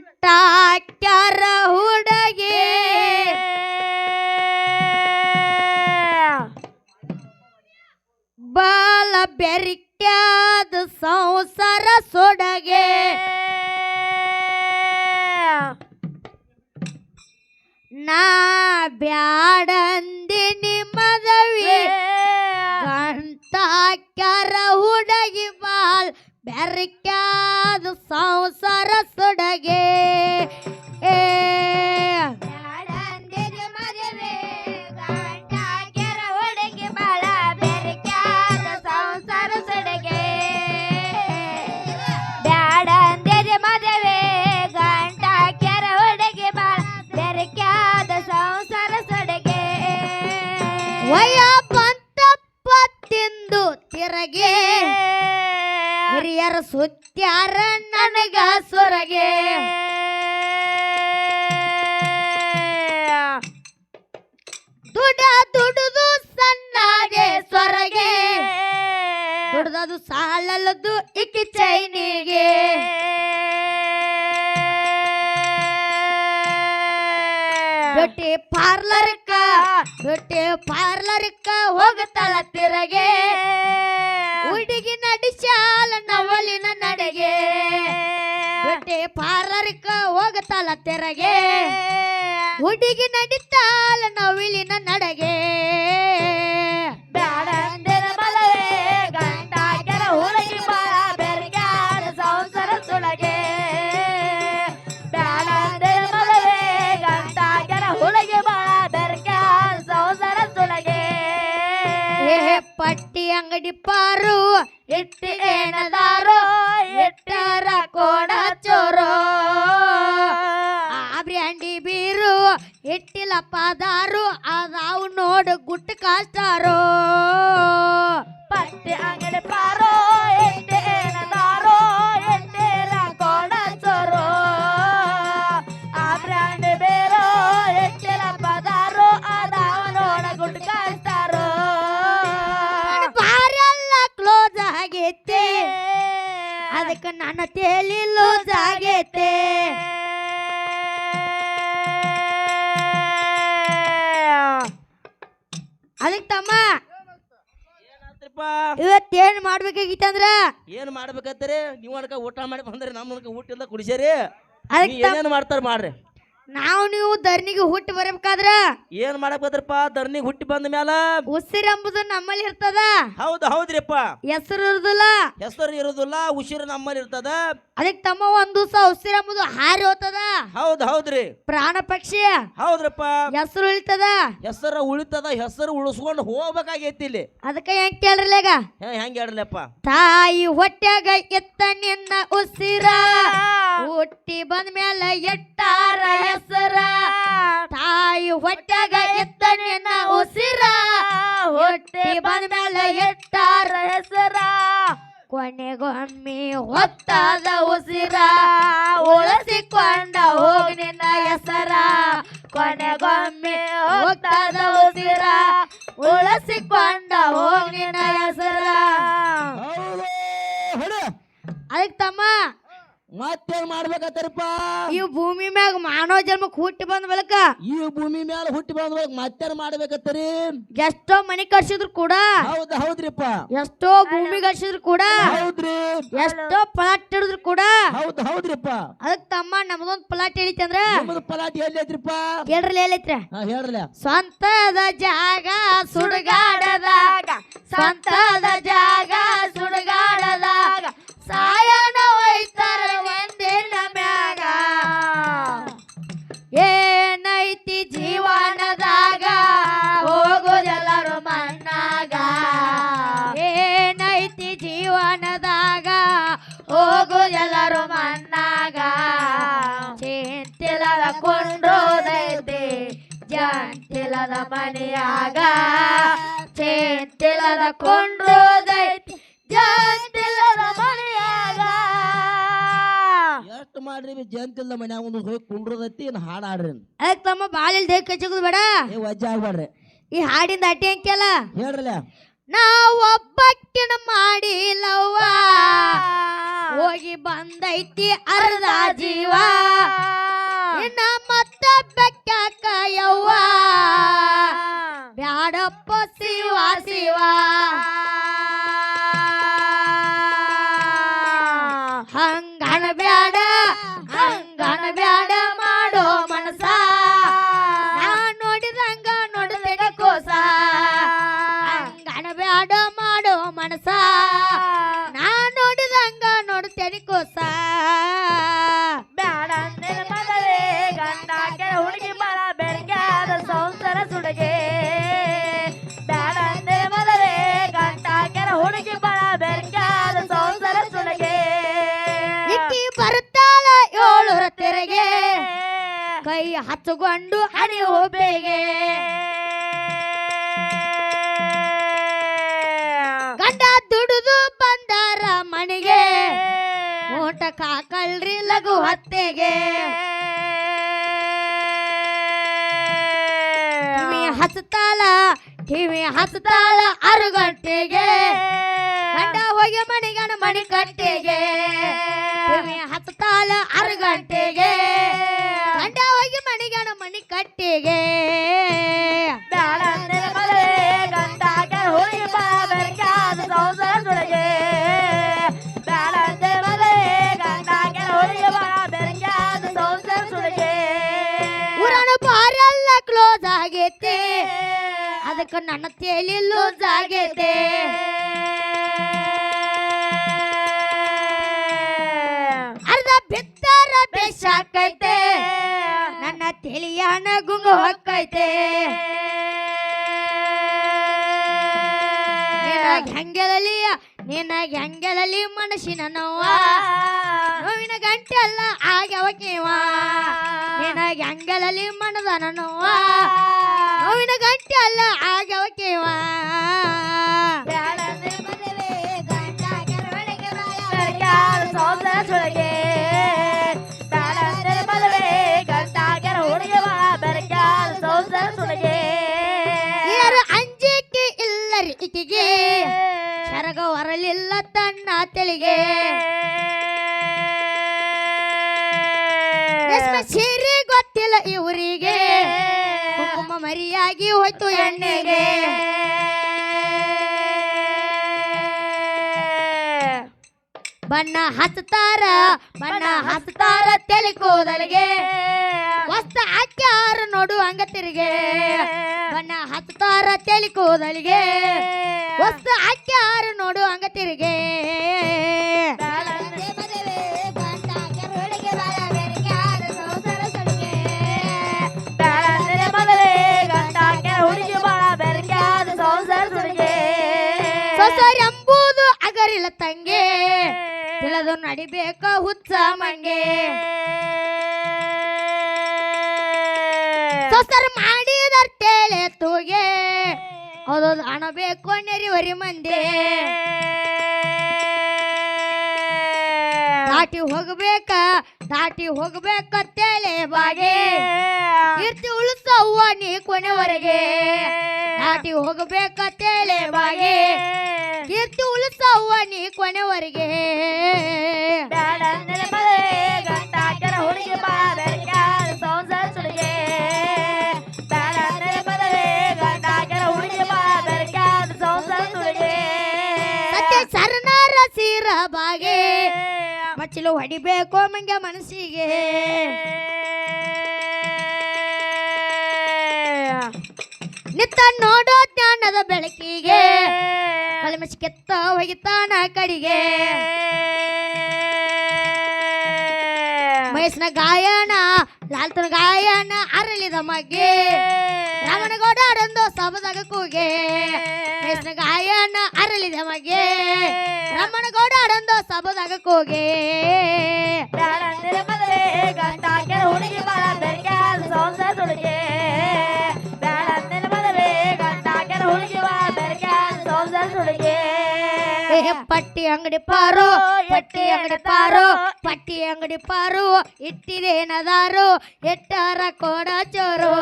ಗಂಟಾಕ್ಯಾರ ಹುಡುಗಿ. ಬಾಲ ಬೆರಿಕ್ಯಾದ ಸಂಸಾರ ಸೊಡಗೆ. ನಾ ಬ್ಯಾಡಂದಿನಿ ಬಾಲ್ ಬೆರಿಕ್ಯಾದ ಸಂಸಾರ ಸುಡಗೆ. ಏ ವಯ ಬಂತಪ್ಪ ತಿಂದು ತಿರಗೆ. ಹಿರಿಯರ ಸುತ್ಯಾರ ನನಗ ಸೊರಗೆ. ದುಡ ದುಡುದು ಸಣ್ಣಗೆ ಸೊರಗೆ. ದುಡ್ದದು ಸಾಲಲ್ಲದು ಇಕ್ಕಿ ಚೈನಿಗೆ. Beauty ಪಾರ್ಲರ್ಕ beauty ಪಾರ್ಲರ್ಕ ಹೋಗತಾಳ ತಿರಗೆ. ಹೋಗತಾಳ ತೆರಗೆ. ಹುಡುಗಿ ನಡಿತಾಲ ನವಿಲಿನ ನಡಗೆ. ಪಟ್ಟಿ ಅಂಗಡಿ ಪಾರು ಇಟ್ಟಿ ಏನದಾರೋ ಇಟ್ಟರ ಕೋಡ ಚೋರೋ. ಇಟ್ಟಿಲ್ಲ ಪದಾರು ಅದಾವು ನೋಡು ಗುಟ್ಟು ಕಾಸ್ತಾರೋ. ಪಟ್ಟಿ ಅಂಗಡಿ ಪಾರೋ ಎಟ್ಟೇನದಾರೋ ಎಟ್ಟೇಲ ಕೋಡ ಚೋರೋ. ಆ ಬ್ರ್ಯಾಂಡ್ ಬೇರೋ ಪದಾರು ಅದಾವ ನೋಡ ಗುಡ್ ಕಾಯ್ತಾರೋ ಬಾರೆಲ್ಲ ಕ್ಲೋಸ್ ಆಗೈತೆ. ಅದಕ್ಕೆ ನನ್ನ ತೇಲಿ ಲೂಸ್ ಆಗೈತೆ. ಅದಕ್ಕೆ ತಮ್ಮ. ಇವತ್ತೇನ್ ಮಾಡ್ಬೇಕಾಗಿತ್ತಂದ್ರ ಏನ್ ಮಾಡ್ಬೇಕಂತೀರಿ? ನೀವ್ ಅನ್ಕ ಊಟ ಮಾಡಿ ಬಂದ್ರೆ ನಮ್ಮ ಊಟ ಇಲ್ಲ ಕುಡಿಸೇರಿ ಅದಕ್ಕೆ ಏನೇನು ಮಾಡ್ತಾರ ಮಾಡ್ರಿ. ನಾವು ನೀವು ಧರ್ನಿಗೆ ಹುಟ್ಟಿ ಬರಬೇಕಾದ್ರ? ಏನ್ ಮಾಡಬೇಕದ್ರಪ್ಪ ಧರ್ನಿಗ್ ಹುಟ್ಟಿ ಬಂದ ಮ್ಯಾಲ? ಉಸಿರೆಂಬುದು ನಮ್ಮಲ್ಲಿ ಇರ್ತದ? ಹೌದು ಹೌದ್ರಿಪ್ಪ. ಹೆಸರು ಇರುದಿಲ್ಲ? ಹೆಸರು ಇರುದಿಲ್ಲ ಉಸಿರು ನಮ್ಮಲ್ಲಿ ಇರ್ತದ. ಅದಕ್ಕೆ ತಮ್ಮ ಒಂದ್ ದಿವಸ ಉಸಿರೆಂಬುದು ಹಾರಿ ಹೋಗ್ತದ ಹೌದ್ ಹೌದ್ರಿ. ಪ್ರಾಣ ಪಕ್ಷಿ? ಹೌದ್ರಪ್ಪ. ಹೆಸರು ಉಳಿತದ? ಹೆಸರು ಉಳಿತದ ಹೆಸರು ಉಳಿಸ್ಕೊಂಡು ಹೋಗ್ಬೇಕಾಗೈತಿ ಇಲ್ಲಿ. ಅದಕ್ಕೆ ಹೆಂಗ್ ಕೇಳ್ರಲೇಗ ಹೇ ಹೆಂಗ್ ಹೇಳ್ರಲ್ಲಪ್ಪ? ತಾಯಿ ಹೊಟ್ಟೆಗ ಎತ್ತ ನಿನ್ನ ಉಸಿರ. ಹುಟ್ಟಿ ಬಂದ ಮೇಲೆ ಎಟ್ಟಾರ ಹೆಸರ? ತಾಯಿ ಹೊಟ್ಟೆಗ ಎತ್ತ ನಿನ್ನ ಉಸಿರ? ಹುಟ್ಟಿ ಬಂದ ಮೇಲೆ ಎಟ್ಟಾರ ಹೆಸರ? ಕೊನೆಗೊಮ್ಮೆ ಹೊತ್ತಾದ ಉಸಿರ? ಉಳಿಸಿಕೊಂಡ ಹೋಗಿ ನಿನ್ನ ಹೆಸರ? ಕೊನೆಗೊಮ್ಮೆ ಹೊತ್ತಾದ ಉಸಿರ? ಉಳಿಸಿಕೊಂಡ ಹೋಗಿ ನಿನ್ನ ಹೆಸರ? ಅದಕ್ಕೆ ತಮ್ಮ ಮತ್ತೇನ್ ಮಾಡ್ಬೇಕತ್ತರಿಪ್ಪ? ಈ ಭೂಮಿ ಮ್ಯಾಗ ಮಾನವ ಜನ್ಮಕ್ ಹುಟ್ಟಿ ಬಂದ ಬಳಿಕ ಈ ಭೂಮಿ ಮ್ಯಾಲ ಹುಟ್ಟಿ ಬಂದ ಬಳಿಕ ಮತ್ತೇನ್ ಮಾಡ್ಬೇಕತ್ತರಿ? ಎಷ್ಟೋ ಮನಿ ಕಟ್ಸಿದ್ರು ಕೂಡ ಹೌದ್ ಹೌದ್ರಿಪ್ಪ. ಎಷ್ಟೋ ಭೂಮಿ ಕಟ್ಸಿದ್ರು ಕೂಡ ಹೌದ್ರಿ. ಎಷ್ಟೋ ಪ್ಲಾಟ್ ಹಿಡಿದ್ರು ಕೂಡ. ಹೌದ್ ಹೌದ್ರಿಪ್ಪ. ಅದಕ್ ತಮ್ಮ ನಮ್ದೊಂದ್ ಪ್ಲಾಟ್ ಹೇಳಿತಂದ್ರ ನಿಮ್ಮದು ಪಲಾಟಿ ಎಲ್ಲಿ ಐತ್ರಿಪ್ಪ ಕೇಳ್ರಲ್ಲ ಹೇಳೈತ್ರ ಹಾ ಹೇಳ್ರಲ್ಲ ಸ್ವಂತದ ಜಾಗ ಸುಡುಗಾಡದಾಗ ಸ್ವಂತದ ಜಾಗ ಸುಡುಗಾಡದಾಗ ಹೋಗೋದೆಲ್ಲರೂ ಮಣ್ಣಾಗ ಚಿಂತಿಲ್ಲದ ಕೊಂಡ್ರೋದೈತಿ ಜಂತಿಲ್ಲದ ಮನೆಯಾಗ ಚಿಂತಿಲ್ಲದ ಕೊಂಡ್ರೋದೈತಿ ಜಂತಿಲ್ಲದ ಮನೆಯಾಗ. ಎಷ್ಟು ಮಾಡ್ರಿ ಬಿ ಜಂತಿಲ್ಲ ಮನ್ಯಾಗ ಒಂದು ಹೋಗಿ ಕುಂಡ್ರದೈತಿ ಏನು ಹಾಡು ಹಾಡ್ರಿ ಅದಕ್ಕೆ ತಮ್ಮ ಬಾಳಿಲ್ ದೇಹ ಕಚ್ಚೋದು ಬೇಡ. ಏ ವಜ್ಜ ಆಗ್ಬೇಡ್ರಿ ಈ ಹಾಡಿಂದ ಅಟ್ಟಿ ಅಂಕೆಲ್ಲ ಹೇಳ್ರಲ್ಲ ನಾವು ಒಬ್ಬಕ್ಕಿನ ಮಾಡಿಲ್ಲವ್ವ. ಹೋಗಿ ಬಂದೈತಿ ಅರ್ಧ ಜೀವ. ಇನ್ನ ಮತ್ತ ಬೆಕ್ಕಾಕ ಯವ್ವ ಬ್ಯಾಡಪ್ಪ ಶಿವ ಶಿವ ಕೈ ಹಚ್ಚುಕೊಂಡು ಹಣಿ ಒಬ್ಬೆಗೆ. ಗಂಡ ದುಡಿದು ಬಂದಾರ ಮನೆಗೆ. ಓಟ ಕಾಕಲ್ರಿ ಲಘು ಹತ್ತೆಗೆ. ಕಿವಿ ಕಿವಿ ಹಚ್ಚತಾಳ ಆರು ಗಂಟೆಗೆ ಗಂಡ ಹೋಗಿ ಮಣಿಗನ ಮಣಿ ಕಟ್ಟೆಗೆ ಕ್ಲೋಸ್ ಆಗೈತೆ ಅದಕ್ಕೆ ನನ್ನ ತೇಲಿ ಲೂಸ್ ಆಗೈತೆ ಅರ್ಧ ಬಿತ್ತಾರ ಬೇಸಾಕೈತೆ ನನ್ನ ತಿಳಿಯಾನ ಗುಂಗು ಹೊಕ್ಕೈತೆ. ನಿನ್ನ ಹೆಂಗೆಲಲಿ ನಿನಗ ಹೆಂಗೆಲಲಿ ಮನಸ್ಸಿನ ನೋವ. ನೋವಿನ ಗಂಟೆ ಅಲ್ಲ ಆಗ್ಯವ ಕೇವ ನಿನಗ ಹೆಂಗೆಲಲಿ ಮನದನ ನೋವ. ನೋವಿನ ಗಂಟೆ ಅಲ್ಲ ಆಗ್ಯವ ಕೇವ ಸಂಸಾರ ಊರಿಗೆ ಕುಂಕುಮ ಮರಿಯಾಗಿ ಹೋಯ್ತು ಎಣ್ಣೆಗೆ. ಬಣ್ಣ ಹಚ್ತಾರ ಬಣ್ಣ ಹಚ್ತಾರ ತೆಲಿ ಕೂದಲಿಗೆ. ವಸ್ತ ಹಾಕ್ಯಾರ ನೋಡು ಹಂಗ ತಿರುಗೆ ಬಣ್ಣ ಹಚ್ತಾರ ತೆಲಿ ಕೂದಲಿಗೆ. ವಸ್ತು ಹಾಕ್ಯಾರ ನೋಡು ಹಂಗ ನಡಿಬೇಕ ಹುಚ್ಚ ಮಂಗೆ. ಸೊಸರ್ ಮಾಡಿದರ್ ತೇಳೆ ತೂಗೆ. ಅದು ಹಣ ಬೇಕು ನೆರಿವರಿ ಮಂದಿ. ದಾಟಿ ಹೋಗ್ಬೇಕ ದಾಟಿ ಹೋಗ್ಬೇಕ ತೇಳೆ ಬಾಗೆ. ಕೀರ್ತಿ ಉಳಿಸವ್ವ ನೀ ಕೊನೆವರೆಗೆ. ದಾಟಿ ಹೋಗ್ಬೇಕ ತೇಳೆ ಬಾಗೆ. ನೀ ಕೊನೆವರೆಗೆ. ಸೀರ ಬಾಗೆ. ಮಚ್ಚಲು ಹೊಡಿಬೇಕು ಮಂಗೆ ಮನಸ್ಸಿಗೆ. ನಿತ್ತ ನೋಡೋ ಜ್ಞಾನದ ಬೆಳಕಿಗೆ. ಕಲ್ಮಶ್ ಕೆತ್ತ ಹೋಗಿತ್ತಾನ ಕಡಿಗೆ. ಮಹೇಶ್ನ ಗಾಯನ, ಲಾಲ್ತನ ಗಾಯನ, ಅರಳಿದ ಮಗೆ ರಾಮನಗೌಡ ಆಡೊಂದು ಸಬದಾಗ ಕೂಗೆ. ಮಹೇಶ್ನ ಗಾಯನ, ಅರಳಿದ ಮಗೆ ರಾಮನಗೌಡ ಆಡೊಂದು ಸಬದಾಗ ಕೂಗೆ. ಅಂಗಡಿ ಪಾರು ಪಟ್ಟಿ ಅಂಗಡಿ ಪಾರು ಪಟ್ಟಿ ಅಂಗಡಿ ಪಾರು ಇಟ್ಟಿದೇನದಾರು ಎಟ್ಟಾರ ಕೋಡ ಚೋರು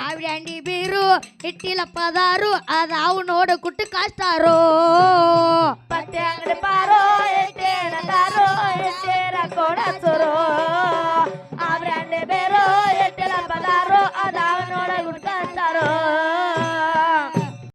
ಆವಿಡಂಡಿ ಬೀರು ಇಟ್ಟಿಲ ಪದಾರು ಅದಾವು ನೋಡು ಕುಟ್ಟು ಕಾಸ್ತಾರು ಪಟ್ಟಿ ಅಂಗಡಿ ಪಾರು ಇಟ್ಟೇನದಾರು ಎಟ್ಟಾರ ಕೋಡ ಚೋರು ಆವಿಡಂಡಿ ಬೀರು